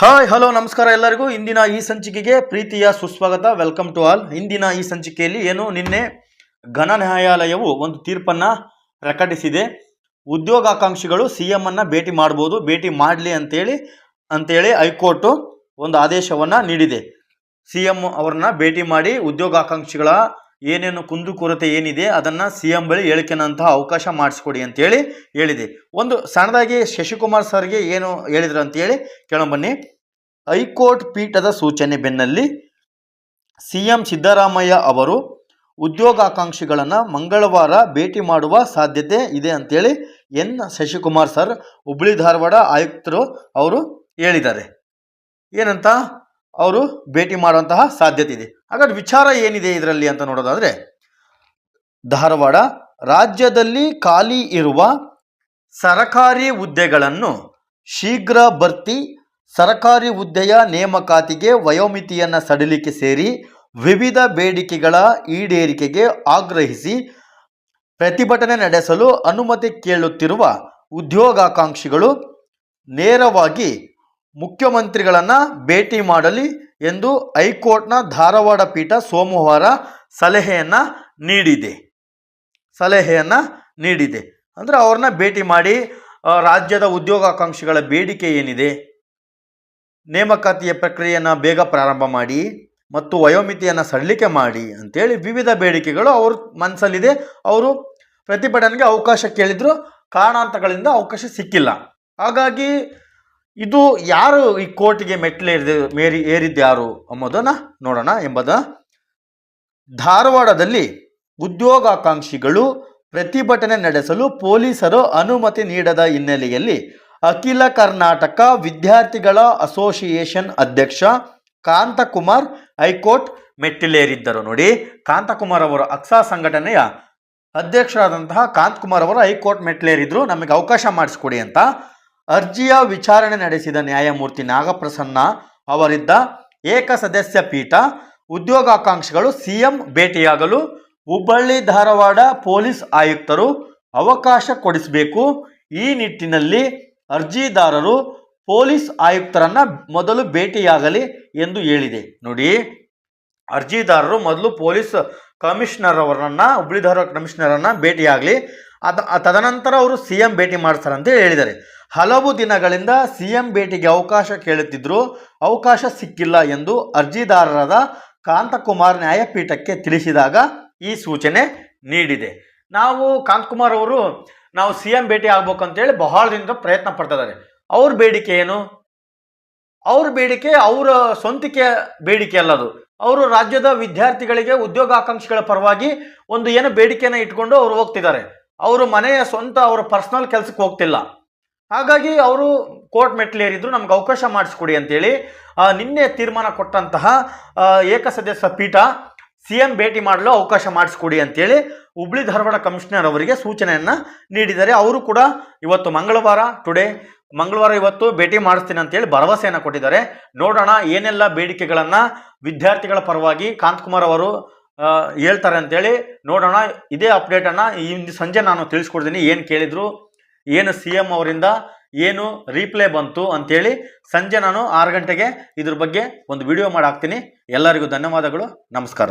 Hi, hello, ನಮಸ್ಕಾರ ಎಲ್ಲರಿಗೂ. ಇಂದಿನ ಈ ಸಂಚಿಕೆಗೆ ಪ್ರೀತಿಯ ಸುಸ್ವಾಗತ. ವೆಲ್ಕಮ್ ಟು ಆಲ್ ಇಂದಿನ ಈ ಸಂಚಿಕೆಯಲ್ಲಿ ಏನು, ನಿನ್ನೆ ಘನ ನ್ಯಾಯಾಲಯವು ಒಂದು ತೀರ್ಪನ್ನು ಪ್ರಕಟಿಸಿದೆ. ಉದ್ಯೋಗಾಕಾಂಕ್ಷಿಗಳು ಸಿ ಎಂ ಅನ್ನ ಭೇಟಿ ಮಾಡ್ಬೋದು. ಭೇಟಿ ಮಾಡಲಿ ಅಂತೇಳಿ ಅಂತೇಳಿ ಹೈಕೋರ್ಟು ಒಂದು ಆದೇಶವನ್ನು ನೀಡಿದೆ. ಸಿ ಎಂ ಅವರನ್ನ ಭೇಟಿ ಮಾಡಿ ಉದ್ಯೋಗಾಕಾಂಕ್ಷಿಗಳ ಏನೇನು ಕುಂದುಕೊರತೆ ಏನಿದೆ ಅದನ್ನು ಸಿ ಎಂ ಬಳಿ ಹೇಳಿಕೆನಂತಹ ಅವಕಾಶ ಮಾಡಿಸ್ಕೊಡಿ ಅಂತೇಳಿ ಹೇಳಿದೆ. ಒಂದು ಸಣ್ಣದಾಗಿ ಶಶಿಕುಮಾರ್ ಸರ್ಗೆ ಏನು ಹೇಳಿದ್ರು ಅಂತೇಳಿ ಕೇಳೋಣ ಹೈಕೋರ್ಟ್ ಪೀಠದ ಸೂಚನೆ ಬೆನ್ನಲ್ಲಿ ಸಿ ಎಂ ಸಿದ್ದರಾಮಯ್ಯ ಅವರು ಉದ್ಯೋಗಾಕಾಂಕ್ಷಿಗಳನ್ನು ಮಂಗಳವಾರ ಭೇಟಿ ಮಾಡುವ ಸಾಧ್ಯತೆ ಇದೆ ಅಂತೇಳಿ ಎನ್ ಶಶಿಕುಮಾರ್ ಸರ್ ಹುಬ್ಬಳ್ಳಿ ಧಾರವಾಡ ಆಯುಕ್ತರು ಅವರು ಹೇಳಿದ್ದಾರೆ. ಏನಂತ? ಅವರು ಭೇಟಿ ಮಾಡುವಂತಹ ಸಾಧ್ಯತೆ ಇದೆ ಹಾಗಾದ್ರೆ ವಿಚಾರ ಏನಿದೆ ಇದರಲ್ಲಿ ಅಂತ ನೋಡೋದಾದ್ರೆ, ಧಾರವಾಡ ರಾಜ್ಯದಲ್ಲಿ ಖಾಲಿ ಇರುವ ಸರಕಾರಿ ಹುದ್ದೆಗಳನ್ನು ಶೀಘ್ರ ಭರ್ತಿ, ಸರಕಾರಿ ಹುದ್ದೆಯ ನೇಮಕಾತಿಗೆ ವಯೋಮಿತಿಯನ್ನು ಸಡಿಲಿಕೆ ಸೇರಿ ವಿವಿಧ ಬೇಡಿಕೆಗಳ ಈಡೇರಿಕೆಗೆ ಆಗ್ರಹಿಸಿ ಪ್ರತಿಭಟನೆ ನಡೆಸಲು ಅನುಮತಿ ಕೇಳುತ್ತಿರುವ ಉದ್ಯೋಗಾಕಾಂಕ್ಷಿಗಳು ನೇರವಾಗಿ ಮುಖ್ಯಮಂತ್ರಿಗಳನ್ನು ಭೇಟಿ ಮಾಡಲಿ ಎಂದು ಹೈಕೋರ್ಟ್ನ ಧಾರವಾಡ ಪೀಠ ಸೋಮವಾರ ಸಲಹೆಯನ್ನು ನೀಡಿದೆ. ಸಲಹೆಯನ್ನು ನೀಡಿದೆ. ಅಂದರೆ ಅವ್ರನ್ನ ಭೇಟಿ ಮಾಡಿ ರಾಜ್ಯದ ಉದ್ಯೋಗಾಕಾಂಕ್ಷಿಗಳ ಬೇಡಿಕೆ ಏನಿದೆ, ನೇಮಕಾತಿಯ ಪ್ರಕ್ರಿಯೆಯನ್ನು ಬೇಗ ಪ್ರಾರಂಭ ಮಾಡಿ ಮತ್ತು ವಯೋಮಿತಿಯನ್ನು ಸಡಿಲಿಕೆ ಮಾಡಿ ಅಂತೇಳಿ ವಿವಿಧ ಬೇಡಿಕೆಗಳು ಅವ್ರ ಮನಸ್ಸಲ್ಲಿದೆ ಅವರು ಪ್ರತಿಭಟನೆಗೆ ಅವಕಾಶ ಕೇಳಿದ್ರು, ಕಾರಣಾಂತರಗಳಿಂದ ಅವಕಾಶ ಸಿಕ್ಕಿಲ್ಲ. ಹಾಗಾಗಿ ಇದು ಯಾರು ಈ ಕೋರ್ಟಿಗೆ ಮೆಟ್ಲೇರಿದ ಮೇರಿ, ಏರಿದ್ದು ಯಾರು ಎಂಬುದನ್ನು ನೋಡೋಣ ಎಂಬುದ ಧಾರವಾಡದಲ್ಲಿ ಉದ್ಯೋಗಾಕಾಂಕ್ಷಿಗಳು ಪ್ರತಿಭಟನೆ ನಡೆಸಲು ಪೊಲೀಸರು ಅನುಮತಿ ನೀಡದ ಹಿನ್ನೆಲೆಯಲ್ಲಿ ಅಖಿಲ ಕರ್ನಾಟಕ ವಿದ್ಯಾರ್ಥಿಗಳ ಅಸೋಸಿಯೇಷನ್ ಅಧ್ಯಕ್ಷ ಕಾಂತಕುಮಾರ್ ಹೈಕೋರ್ಟ್ ಮೆಟ್ಟಿಲೇರಿದ್ದರು. ನೋಡಿ, ಕಾಂತಕುಮಾರ್ ಅವರು ಅಕ್ಸಾ ಸಂಘಟನೆಯ ಅಧ್ಯಕ್ಷರಾದಂತಹ ಕಾಂತಕುಮಾರ್ ಅವರು ಹೈಕೋರ್ಟ್ ಮೆಟ್ಟಿಲೇರಿದ್ರು. ನಮಗೆ ಅವಕಾಶ ಮಾಡಿಸ್ಕೊಡಿ ಅಂತ ಅರ್ಜಿಯ ವಿಚಾರಣೆ ನಡೆಸಿದ ನ್ಯಾಯಮೂರ್ತಿ ನಾಗಪ್ರಸನ್ನ ಅವರಿದ್ದ ಏಕಸದಸ್ಯ ಪೀಠ ಉದ್ಯೋಗಾಕಾಂಕ್ಷಿಗಳು ಸಿಎಂ ಭೇಟಿಯಾಗಲು ಹುಬ್ಬಳ್ಳಿ ಧಾರವಾಡ ಪೊಲೀಸ್ ಆಯುಕ್ತರು ಅವಕಾಶ ಕೊಡಿಸಬೇಕು. ಈ ನಿಟ್ಟಿನಲ್ಲಿ ಅರ್ಜಿದಾರರು ಪೊಲೀಸ್ ಆಯುಕ್ತರನ್ನ ಮೊದಲು ಭೇಟಿಯಾಗಲಿ ಎಂದು ಹೇಳಿದೆ. ನೋಡಿ, ಅರ್ಜಿದಾರರು ಮೊದಲು ಪೊಲೀಸ್ ಕಮಿಷನರ್ ಅವರನ್ನು ಹುಬ್ಬಳ್ಳಿ ಧಾರವಾಡ ಕಮಿಷನರನ್ನು ಭೇಟಿಯಾಗಲಿ. ಅದ, ತದನಂತರ ಅವರು ಸಿ ಎಂ ಭೇಟಿ ಮಾಡ್ತಾರೆ ಅಂತ ಹೇಳಿದ್ದಾರೆ. ಹಲವು ದಿನಗಳಿಂದ ಸಿಎಂ ಭೇಟಿಗೆ ಅವಕಾಶ ಕೇಳುತ್ತಿದ್ದರೂ ಅವಕಾಶ ಸಿಕ್ಕಿಲ್ಲ ಎಂದು ಅರ್ಜಿದಾರರಾದ ಕಾಂತಕುಮಾರ್ ನ್ಯಾಯಪೀಠಕ್ಕೆ ತಿಳಿಸಿದಾಗ ಈ ಸೂಚನೆ ನೀಡಿದೆ. ನಾವು ಕಾಂತಕುಮಾರ್ ಅವರು ನಾವು ಸಿ ಎಂ ಭೇಟಿ ಆಗ್ಬೇಕು ಅಂತೇಳಿ ಬಹಳ ದಿನದ ಪ್ರಯತ್ನ ಪಡ್ತಾ ಇದ್ದಾರೆ. ಅವ್ರ ಬೇಡಿಕೆ ಏನು? ಅವ್ರ ಬೇಡಿಕೆ ಅವರ ಸ್ವಂತಿಕೆ ಬೇಡಿಕೆ ಅಲ್ಲದು ಅವರು ರಾಜ್ಯದ ವಿದ್ಯಾರ್ಥಿಗಳಿಗೆ ಉದ್ಯೋಗಾಕಾಂಕ್ಷಿಗಳ ಪರವಾಗಿ ಒಂದು ಏನು ಬೇಡಿಕೆಯನ್ನು ಇಟ್ಕೊಂಡು ಅವರು ಹೋಗ್ತಿದ್ದಾರೆ. ಅವರು ಮನೆಯ ಸ್ವಂತ ಅವರ ಪರ್ಸನಲ್ ಕೆಲಸಕ್ಕೆ ಹೋಗ್ತಿಲ್ಲ. ಹಾಗಾಗಿ ಅವರು ಕೋರ್ಟ್ ಮೆಟ್ಲೇರಿದ್ರು ನಮ್ಗೆ ಅವಕಾಶ ಮಾಡಿಸ್ಕೊಡಿ ಅಂತೇಳಿ ನಿನ್ನೆ ತೀರ್ಮಾನ ಕೊಟ್ಟಂತಹ ಏಕಸದಸ್ಯ ಪೀಠ ಸಿ ಎಂ ಭೇಟಿ ಮಾಡಲು ಅವಕಾಶ ಮಾಡಿಸ್ಕೊಡಿ ಅಂತೇಳಿ ಹುಬ್ಳಿ ಧಾರವಾಡ ಕಮಿಷನರ್ ಅವರಿಗೆ ಸೂಚನೆಯನ್ನು ನೀಡಿದ್ದಾರೆ. ಅವರು ಕೂಡ ಇವತ್ತು ಮಂಗಳವಾರ, ಟುಡೇ ಮಂಗಳವಾರ ಇವತ್ತು ಭೇಟಿ ಮಾಡಿಸ್ತೀನಿ ಅಂತೇಳಿ ಭರವಸೆಯನ್ನು ಕೊಟ್ಟಿದ್ದಾರೆ. ನೋಡೋಣ ಏನೆಲ್ಲ ಬೇಡಿಕೆಗಳನ್ನು ವಿದ್ಯಾರ್ಥಿಗಳ ಪರವಾಗಿ ಕಾಂತಕುಮಾರ್ ಅವರು ಹೇಳ್ತಾರೆ ಅಂತೇಳಿ ನೋಡೋಣ. ಇದೇ ಅಪ್ಡೇಟನ್ನು ಇಂದು ಸಂಜೆ ನಾನು ತಿಳಿಸ್ಕೊಡ್ತೀನಿ, ಏನು ಕೇಳಿದ್ರು. ಏನು ಸಿ ಎಂ ಅವರಿಂದ ಏನು ರೀಪ್ಲೇ ಬಂತು ಅಂತೇಳಿ ಸಂಜೆ ನಾನು ಆರು ಗಂಟೆಗೆ ಇದ್ರ ಬಗ್ಗೆ ಒಂದು ವಿಡಿಯೋ ಮಾಡಿ ಹಾಕ್ತೀನಿ. ಎಲ್ಲರಿಗೂ ಧನ್ಯವಾದಗಳು. ನಮಸ್ಕಾರ.